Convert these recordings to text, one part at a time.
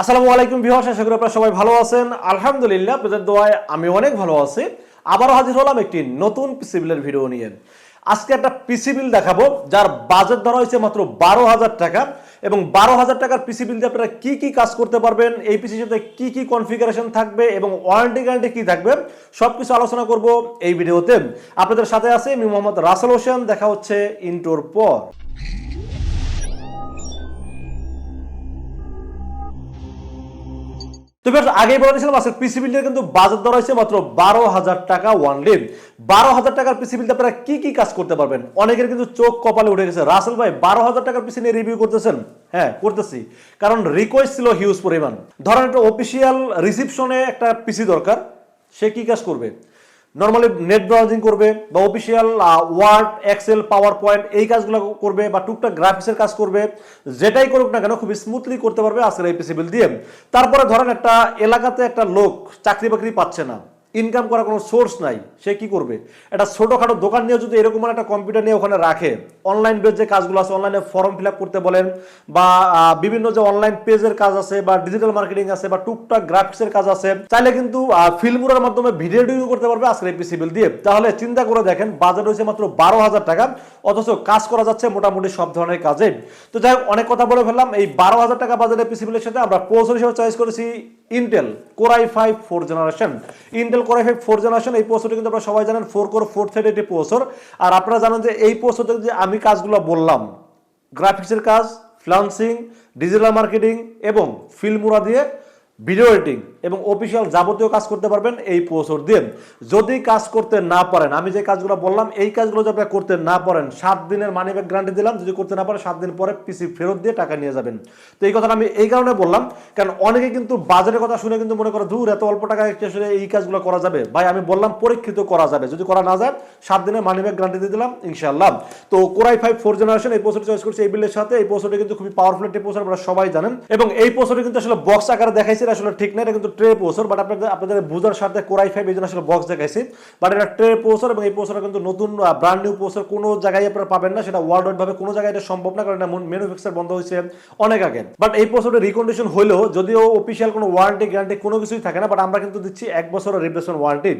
আসসালামু আলাইকুম ভিউয়ার্স, আশা করি আপনারা সবাই ভালো আছেন। আলহামদুলিল্লাহ, আপনাদের দোয়ায় আমি অনেক ভালো আছি। আবারও হাজির হলাম একটি নতুন পিসি বিলের ভিডিও নিয়ে। আজকে একটা পিসি বিল দেখাবো, যার বাজেট ধরা হয়েছে মাত্র বারো হাজার টাকা। এবং বারো হাজার টাকার পিসি বিল দিয়ে আপনারা কী কী কাজ করতে পারবেন, এই পিসির সাথে কী কি কনফিগারেশন থাকবে এবং ওয়ারেন্টি গ্যারান্টি কি থাকবে সব কিছু আলোচনা করব এই ভিডিওতে আপনাদের সাথে আছে আমি মোহাম্মদ রাসেল হোসেন, দেখা হচ্ছে ইন্টোর পর। তো আগেই দিয়েছিলাম আজকে পিসি কিন্তু বাজার দর হয়েছে মাত্র বারো হাজার টাকা ওয়ানলি বারো হাজার টাকার পিসি বিলটা আপনারা কি কি কাজ করতে পারবেন? অনেকের কিন্তু চোখ কপালে উঠে গেছে। রাসেল ভাই, বারো হাজার টাকার পিসি নিয়ে রিভিউ করতেছেন? হ্যাঁ করতেছি। কারণ রিকোয়েস্ট ছিল হিউজ পরিমাণ। ধরেন একটা অফিসিয়াল রিসিপশনে একটা পিসি দরকার। সে কি কাজ করবে? নর্মালি নেট ব্রাউজিং করবে বা official Word Excel PowerPoint এই কাজগুলো করবে বা টুকটাক গ্রাফিক্সের কাজ করবে। যেটাই করুক না কেন খুব স্মুথলি করতে পারবে আজকের এই পিসিবিল দিয়ে। তারপরে ধরেন একটা এলাকাতে একটা লোক চাকরি বাকরি পাচ্ছে না। ইনকাম করার কোনো সোর্স নাই, সে কি করবে? একটা ছোটোখাটো দোকান নিয়ে যদি এরকম একটা কম্পিউটার নিয়ে ওখানে রাখে অনলাইন বেস যে কাজগুলো আছে অনলাইনে ফর্ম ফিল করতে বলেন, বা বিভিন্ন যে অনলাইন পেজের কাজ আছে, বা ডিজিটাল মার্কেটিং আছে, বা টুকটাক গ্রাফিক্সের কাজ আছে, চাইলে কিন্তু ফিল্মুরার মাধ্যমে ভিডিও এডিটিং করতে পারবে আজকের এই পিসি বিল দিয়ে। তাহলে চিন্তা করে দেখেন বাজার রয়েছে মাত্র বারো হাজার টাকা, অথচ কাজ করা যাচ্ছে মোটামুটি সব ধরনের কাজে। তো যাই হোক, অনেক কথা বলে ফেললাম, এই বারো হাজার টাকা বাজারের পিসি বিলের সাথে আমরা প্রসেসর হিসেবে চয়েস করেছি Intel core i five four generation Intel core i five four generation এই প্রসেসরটি কিন্তু আপনারা সবাই জানেন ফোর কোর ফোর থার্টি একটি প্রসেসর আর আপনারা জানেন যে এই প্রসেসরতে যে আমি কাজগুলো বললাম গ্রাফিক্সের কাজ ফ্লান্সিং ডিজিটাল মার্কেটিং এবং ফিল্মুরা দিয়ে ভিডিও এডিটিং এবং অফিসিয়াল যাবতীয় কাজ করতে পারবেন এই প্রসেসর দিয়ে। যদি কাজ করতে না পারেন, আমি যে কাজগুলো বললাম, এই কাজগুলো যদি আপনি করতে না পারেন, সাত দিনের মানি ব্যাক গ্যারান্টি দিলাম, যদি করতে না পারেন, সাত দিন পরে পিসি ফেরত দিয়ে টাকা নিয়ে যাবেন। তো এই কথাটা আমি এই কারণে বললাম, কারণ অনেকে কিন্তু বাজারের কথা শুনে কিন্তু মনে করে দূর এত অল্প টাকায় আসলে এই কাজগুলো করা যাবে। ভাই, আমি বললাম, পরীক্ষিত করা যাবে। যদি করা না যায়, সাত দিনের মানি ব্যাক গ্যারান্টি দিয়ে দিলাম, ইনশাআল্লাহ। তো core i five four generation এই প্রসেসর চয়েস করছে এই বিলের সাথে। এই প্রসেসরটি কিন্তু খুবই পাওয়ারফুল একটি প্রসেসর আপনারা সবাই জানেন। এবং এই প্রসেসরটি কিন্তু আসলে বক্স আকারে দেখাইছে এটা আসলে ঠিক না, এটা কিন্তু ট্রে প্রসেসর বাট আপনাদের আপনাদের বুঝার সাথে কোরাই ফাইভ এই জন্য আসলে বক্স দেখাইছি। বাট এটা ট্রে প্রসেসর এবং এই প্রসেসর কিন্তু নতুন ব্র্যান্ড নিউ প্রসেসর কোনো জায়গায় আপনারা পাবেন না, সেটা ওয়ার্ল্ড ওয়াইড ভাবে কোনো জায়গায় এটা সম্ভব না, কারণ এটা ম্যানুফ্যাকচার বন্ধ হয়েছে অনেক আগে। বাট এই প্রসেসরটি রিকন্ডিশন হলেও যদিও অফিসিয়াল কোনো ওয়ারেন্টি গ্যারান্টি কোনো কিছুই থাকে না বাট আমরা কিন্তু দিচ্ছি এক বছরের রিপ্লেসমেন্ট ওয়ারেন্টি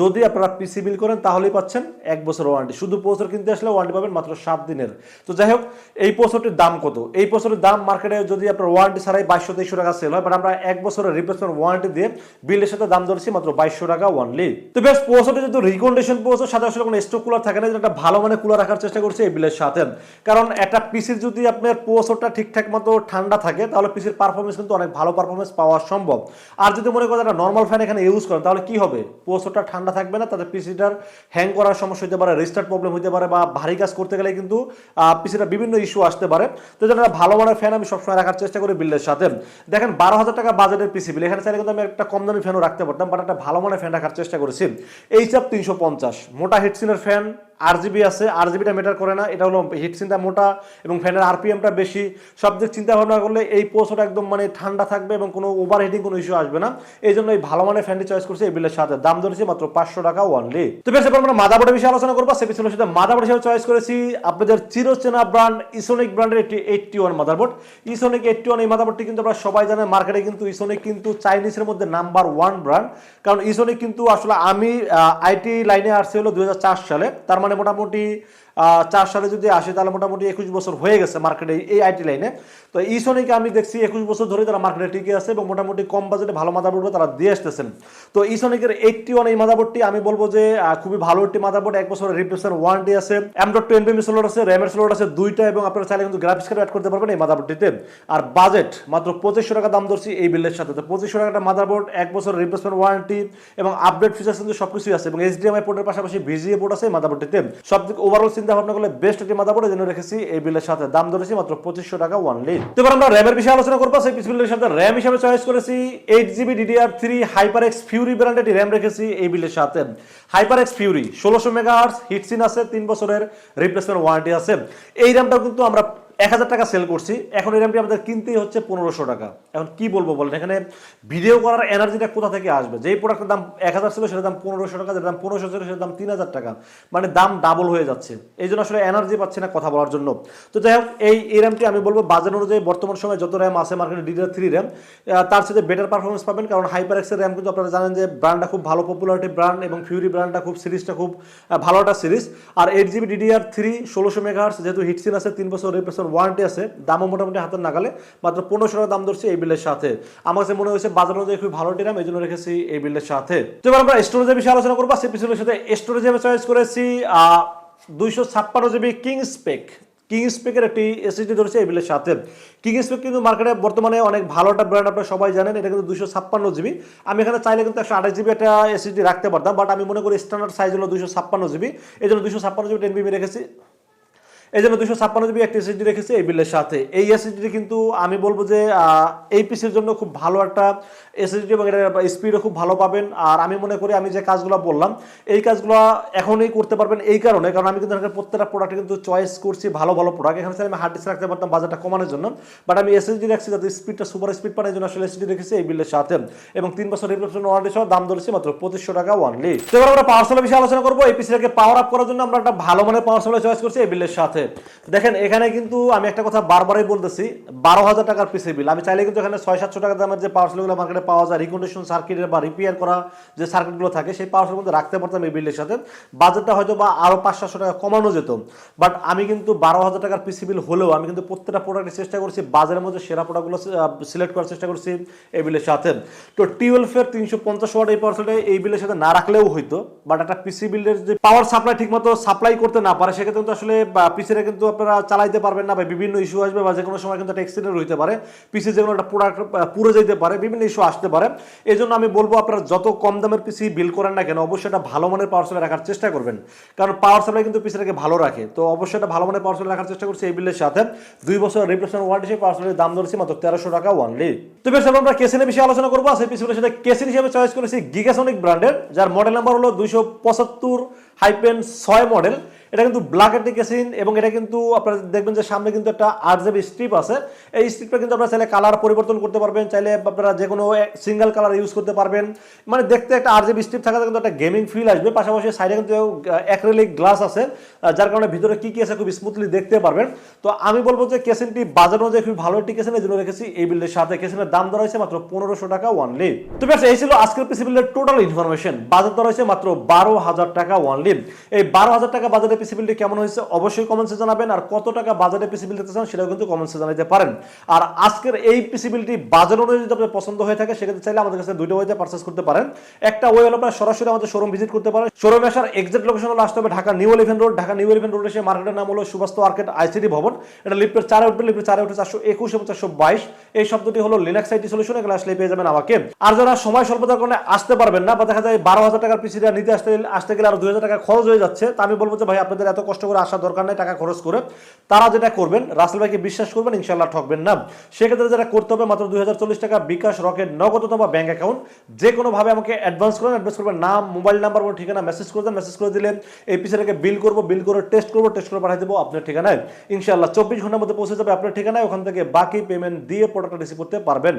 যদি আপনারা পিসি বিল করেন, তাহলেই পাচ্ছেন এক বছর ওয়ারেন্টি শুধু প্রসেসর কিনতে আসলে ওয়ারেন্টি পাবেন মাত্র সাত দিনের। তো যাই হোক, এই প্রসেসরটির দাম কত? এই প্রসেসরের দাম মার্কেটে যদি আপনার ওয়ারেন্টি ছাড়াই বাইশশো তেইশশো টাকা সেল হয় বাট আমরা এক বছরের রিপ্লেসমেন্ট ওয়ারেন্টি দিয়ে বিলের সাথে দাম ধরেছি মাত্র বাইশশো টাকা ওয়ানলি তো বেশ প্রসেসরটি যদি রিকন্ডিশন প্রসেসর সাথে আসলে কোনো স্টক কুলার থাকে না যেটা একটা ভালো মানে কুলার রাখার চেষ্টা করছি এই বিলের সাথে। কারণ একটা পিসির যদি আপনার প্রসেসরটা ঠিকঠাক মতো ঠান্ডা থাকে, তাহলে পিসির পারফরমেন্স কিন্তু অনেক ভালো পারফরমেন্স পাওয়া সম্ভব। আর যদি মনে করেন একটা নর্মাল ফ্যান এখানে ইউজ করেন, তাহলে কি হবে? প্রসেসরটা ঠান্ডা থাকবে না, তাতে পিসিটার হ্যাং করার সমস্যা হতে পারে রিস্টার্ট প্রবলেম হতে পারে, বা ভারী কাজ করতে গেলে কিন্তু পিসিটা বিভিন্ন ইস্যু আসতে পারে। তো যেটা ভালো মানের ফ্যান আমি সবসময় রাখার চেষ্টা করি বিলের সাথে। দেখেন, বারো হাজার টাকা বাজেটের পিসি বিল। এখানে চাইলে কিন্তু আমি একটা কম দামি ফ্যানও রাখতে পারতাম বাট একটা ভালো মানের ফ্যান রাখার চেষ্টা করেছি। এইচএফ তিনশো পঞ্চাশ। মোটা হিটসিনের ফ্যান আর জিবি আছে আর জিবিটা মেটার করে না। এটা হলো হিটসিনটা মোটা এবং ফ্যানের আরপিএমটা বেশি। সব দিক চিন্তা ভাবনা করলে এই পোস্টটা একদম মানে ঠান্ডা থাকবে এবং কোনো ওভার হিটিং কোনো ইস্যু আসবে না। এই জন্য এই ভালো মানের ফ্যানটি চয়েস করছি এই বিলের সাথে দাম ধরেছি মাত্র পাঁচশো টাকা ওয়ানলি তো বেশ আমরা মাদাবোর্ডের বিষয়ে আলোচনা করব। সে পিছনের সাথে মাদাবোর্ড হিসেবে চয়েস করেছি আপনাদের চিরচেনা ব্র্যান্ড ইসোনিক ব্র্যান্ডের একটি eighty one motherboard. Esonic eighty one এই মাদারবোর্ডটি কিন্তু আমরা সবাই জানেন মার্কেটে কিন্তু ইসোনিক কিন্তু চাইনিজের মধ্যে নাম্বার ওয়ান ব্র্যান্ড কারণ ইসোনিক কিন্তু আসলে আমি আইটি লাইনে আসছে হলো দুই সালে। তার মানে মোটামুটি চার সালে যদি আসে তাহলে মোটামুটি একুশ বছর হয়ে গেছে মার্কেটে এই আইটি লাইনে তো ইসোনিকে আমি দেখছি একুশ বছর ধরে তারা মার্কেটে টিকে আছে এবং মোটামুটি কম বাজেটে ভালো মাদারবোর্ড তারা দিয়ে আসতেছেন। তো ইসোনিকের এইটটি ওয়ান এই মাদারবোর্ডটি আমি বলব যে খুবই ভালো একটি মাদারবোর্ড এক বছরের রিপ্লেসমেন্ট ওয়ারেন্টি আছে। ডট টু এনবিএম স্লোড আছে র্যামের স্লোড আছে দুইটা এবং আপনারা চাইলে কিন্তু গ্রাফিক্স কার্ড অ্যাড করতে পারবেন এই মাদারবোর্ডটিতে আর বাজেট মাত্র পঁচিশশো টাকা দাম ধরছি এই বিলের সাথে। তো পঁচিশশো টাকাটা মাদারবোর্ড এক বছরের রিপ্লেসমেন্ট ওয়ারেন্টি এবং আপডেট ফিচার্স কিন্তু সবকিছুই আছে এবং এইচডিএমআই পোর্টের পাশাপাশি ভিজিএ পোর্ট আছে মাদারবোর্ডটিতে সব দিক ওভারঅল চিন্তা ভাবনা করলে বেস্ট একটি মাদারবোর্ড জন্য রেখেছি এই বিলের সাথে। দাম ধরেছি মাত্র পঁচিশশো টাকা ওয়ানলি তো এবার আমরা র্যামের বিষয়ে আলোচনা করব। সেই বিলের সাথে র্যাম হিসাবে চয়েস করেছি eight GB DDR three Hyper X Fury ব্র্যান্ডের একটি র্যাম রেখেছি এই বিলের সাথে। হাইপার এক্স ফিউরি ষোলোশো মেগা হার্স হিটসিন আছে, তিন বছরের রিপ্লেসমেন্ট ওয়ারেন্টি আছে। এই র্যামটাও কিন্তু আমরা এক হাজার টাকা সেল করছি। এখন এই র্যামটি আমাদের কিনতেই হচ্ছে পনেরোশো টাকা। এখন কি বলব বলেন? এখানে ভিডিও করার এনার্জিটা কোথা থেকে আসবে? যেই প্রোডাক্টের দাম এক হাজার ছিল, সেটার দাম পনেরোশো টাকা, যেটার দাম পনেরোশো ছিল, সেটার দাম তিন হাজার টাকা। মানে দাম ডাবল হয়ে যাচ্ছে। এই জন্য আসলে এনার্জি পাচ্ছি না কথা বলার জন্য। তো যাই হোক, এই এই র্যামটি আমি বলব বাজার অনুযায়ী বর্তমান সময়ে যত র্যাম আছে মার্কেটে ডিডিআর থ্রি র্যাম তার সাথে বেটার পারফরমেন্স পাবেন। কারণ হাইপার এক্সের র্যাম কিন্তু আপনারা জানেন যে ব্র্যান্ডটা খুব ভালো পপুলারিটি ব্র্যান্ড এবং ফিউরি ব্র্যান্ডটা খুব সিরিজটা খুব ভালো একটা সিরিজ আর এইট জিবি ডিডিআর থ্রি ষোলোশো মেগাহার্স যেহেতু হিটসিন আছে, তিন বছর রিপ্লেসমেন্ট ওয়ারেন্টি আছে, দামও মোটামুটি হাতের নাগালে, মাত্র পনেরোশো টাকা দাম ধরছে এই বিলের সাথে। আমার কাছে মনে হয়েছে বাজার অনুযায়ী খুব ভালো টিরাম, এই জন্য রেখেছি এই বিলের সাথে। তো এবার আমরা স্টোরেজের বিষয়ে আলোচনা করব, সেই পিছনের সাথে স্টোরেজ আমি চয়েস করেছি দুইশো ছাপ্পান্ন জিবি কিং স্পেক কিং স্পেকের একটি এসএসডি ধরেছে এই বিলের সাথে। কিং স্পেক কিন্তু মার্কেটে বর্তমানে অনেক ভালো একটা ব্র্যান্ড আপনারা সবাই জানেন, এটা কিন্তু দুশো ছাপ্পান্ন জিবি আমি এখানে চাইলে কিন্তু একশো আঠাশ জিবি একটা এসএসডি রাখতে পারতাম বাট আমি মনে করি স্ট্যান্ডার্ড সাইজ হলো দুশো ছাপ্পান্ন জিবি এই জন্য দুশো ছাপ্পান্ন জিবি টেন বিবি রেখেছি। এই জন্য দুশো ছাপ্পান্ন জিবি একটা এসএসডি রেখেছি এই বিলের সাথে। এই এসএসডি কিন্তু আমি বলব যে এই পিসির জন্য খুব ভালো একটা এসএসডি এবং এটার স্পিডও খুব ভালো পাবেন। আর আমি মনে করি আমি যে কাজগুলো বললাম, এই কাজগুলো এখনই করতে পারবেন এই কারণে, কারণ আমি কিন্তু প্রত্যেকটা প্রোডাক্ট কিন্তু চয়েস করছি, ভালো ভালো প্রোডাক্ট এখানে আমি হার্ড ডিস্ক রাখতে পারতাম বাজারটা কমানোর জন্য বাট আমি এসএসডি রাখছি যাতে স্পিডটা সুপার স্পিড পায় এই জন্য আসলে এসএসডি রেখেছি এই বিলের সাথে। এবং তিন বছর রিপ্লেসমেন্ট ওয়ারেন্টি সহ দাম ধরেছি মাত্র পঁচিশশো টাকা ওয়ানলি তো এবার আমরা পাওয়ার সাপ্লাই বিষয়ে আলোচনা করব। এই পিসিটাকে পাওয়ার আপ করার জন্য আমরা একটা ভালো মানের পাওয়ার সাপ্লাই চয়েস করছি এই বিলের সাথে। দেখেন, এখানে কিন্তু আমি একটা কথা বারবারই বলতেছি, বারো হাজার টাকার পিসি বিল আমি চাইলে কিন্তু এখানে ছয় সাতশো টাকা দামের যে পাওয়ার সাপ্লাইগুলো মার্কেটে পাওয়া যায় রিকন্ডিশন সার্কিটের বা রিপেয়ার করা যে সার্কিটগুলো থাকে, সেই পাওয়ার সাপ্লাই রাখতে পারতাম এই বিলের সাথে। বাজেটটা হয়তো বা আরও পাঁচ সাতশো টাকা কমানো যেত। বাট আমি কিন্তু বারো হাজার টাকার পিসি বিল হলেও আমি কিন্তু প্রত্যেকটা প্রোডাক্টের চেষ্টা করছি, বাজারের মধ্যে সেরা প্রোডাক্টগুলো সিলেক্ট করার চেষ্টা করছি এই বিলের সাথে। তো টুয়েলভের তিনশো পঞ্চাশ ওয়াট এই পাওয়ার সাপ্লাই এই বিলের সাথে না রাখলেও হইতো বাট একটা পিসি বিলের যে পাওয়ার সাপ্লাই ঠিকমতো সাপ্লাই করতে না পারে, সেক্ষেত্রে কিন্তু আসলে পিসিটা কিন্তু আপনারা চালাইতে পারবেন না বা বিভিন্ন ইস্যু আসবে বা যে কোনো সময় কিন্তু একটা অ্যাক্সিডেন্ট হইতে পারে। পিসি যে কোনো একটা প্রোডাক্ট পুরো যেতে পারে, বিভিন্ন ইস্যু আসতে পারে। এই জন্য আমি বলব আপনারা যত কম দামের পিসি বিল করেন না কেন, অবশ্যই একটা ভালো মানের পাওয়ার সাপ্লাই রাখার চেষ্টা করবেন। কারণ পাওয়ার সাপ্লাই কিন্তু পিসিটাকে ভালো রাখে। তো অবশ্যই একটা ভালো মানের পাওয়ার সাপ্লাই রাখার চেষ্টা করছি এই বিলের সাথে। দুই বছর রিপ্লেসমেন্ট ওয়ারেন্টি সেই পাওয়ার সাপ্লাই দাম ধরেছি মাত্র তেরোশো টাকা ওয়ানলি তো বেশ আমরা কেসিনের বিষয়ে আলোচনা করব। সেই পিসিগুলোর সাথে কেসিন হিসেবে চয়েস করেছি গিগাসনিক ব্র্যান্ডের যার মডেল নাম্বার হলো দুইশো পঁচাত্তর হাইপেন ছয় মডেল এটা কিন্তু ব্ল্যাক এন্ড কেসিন এবং এটা কিন্তু আপনারা দেখবেন যে সামনে কিন্তু একটা আট জিবি স্ট্রিপ আছে। এই স্ট্রিপটা কিন্তু আপনারা চাইলে কালার পরিবর্তন করতে পারবেন, চাইলে আপনারা যে কোনো সিঙ্গেল কালার ইউজ করতে পারবেন। মানে দেখতে একটা আট জিবি স্ট্রিপ থাকাতে কিন্তু একটা গেমিং ফিল আসবে। পাশাপাশি সাইডে কিন্তু অ্যাক্রেলিক গ্লাস আছে যার কারণে ভিতরে কি কি আছে খুব স্মুথলি দেখতে পারবেন। তো আমি বলব যে কেসিনটি বাজার অনুযায়ী খুব ভালো একটি কেসিন এই জন্য রেখেছি এই বিল্ডের সাথে। কেসিনের দাম দর হয়েছে মাত্র পনেরোশো টাকা ওয়ানলি তো বেশ এই ছিল আজকের পিসি বিল্ডের টোটাল ইনফরমেশন বাজার দর হয়েছে মাত্র বারো হাজার টাকা ওয়ানলি এই বারো হাজার টাকা বাজারে পিসি বিলটি কেমন হয়েছে অবশ্যই কমেন্টসে জানাবেন, আর কত টাকা বাজারে পিসি বিল দিতে চান সেটাও কিন্তু কমেন্টসে জানাতে পারেন। আর আজকের এই পিসি বিলটি বাজার অনুযায়ী যদি আপনার পছন্দ হয়ে থাকে, সেক্ষেত্রে চাইলে আমাদের কাছে দুইটা ওয়েতে পারচেস করতে পারেন। একটা ওয়ে হলো আপনার সরাসরি আমাদের শোরুম ভিজিট করতে পারেন। শোরুমে আসার এক্সাক্ট লোকেশন হলো আসতে হবে Dhaka new eleven road Dhaka new eleven road এসে মার্কেটের নাম হলো সুবাস্ত মার্কেট আইসিডি ভবন। এটা লিফটের চারে উঠবে লিফটের চারে উঠে চারশো একুশ এবং চারশো বাইশ। এই শব্দটি হলো লিনাক্স আইটি সলিউশন এগুলো আসলে পেয়ে যাবেন আমাকে। আর যারা সময় স্বল্পতার কারণে আসতে পারবেন না, বা দেখা যায় বারো হাজার টাকার পিসিটা নিতে আসতে আসতে গেলে আরও দুই হাজার টাকা খরচ হয়ে যাচ্ছে, তা আমি বলব যে ভাই আপনাদের এত কষ্ট করে আসার দরকার নেই, টাকা খরচ করে। তারা যেটা করবেন, রাসেল ভাইকে বিশ্বাস করবেন ইনশাল্লাহ ঠকবেন না। সেক্ষেত্রে যেটা করতে হবে, মাত্র দুই টাকা বিকাশ রকেট নগদ অথবা ব্যাংক অ্যাকাউন্ট। যে কোনোভাবে আমাকে অ্যাডভান্স করেন অ্যাডভান্স করবেন নাম মোবাইল নাম্বার এবং ঠিকানা মেসেজ করে দেন মেসেজ করে দিলেন। এই পিসিটাকে বিল করব বিল করে টেস্ট করব টেস্ট করে পাঠিয়ে দেবো আপনার ঠিকানায়। ইনশাল্লাহ চব্বিশ ঘণ্টার মধ্যে পৌঁছে যাবে আপনার ঠিকানায়। ওখান থেকে বাকি পেমেন্ট দিয়ে প্রোডাক্টটা রিসিভ করতে পারবেন।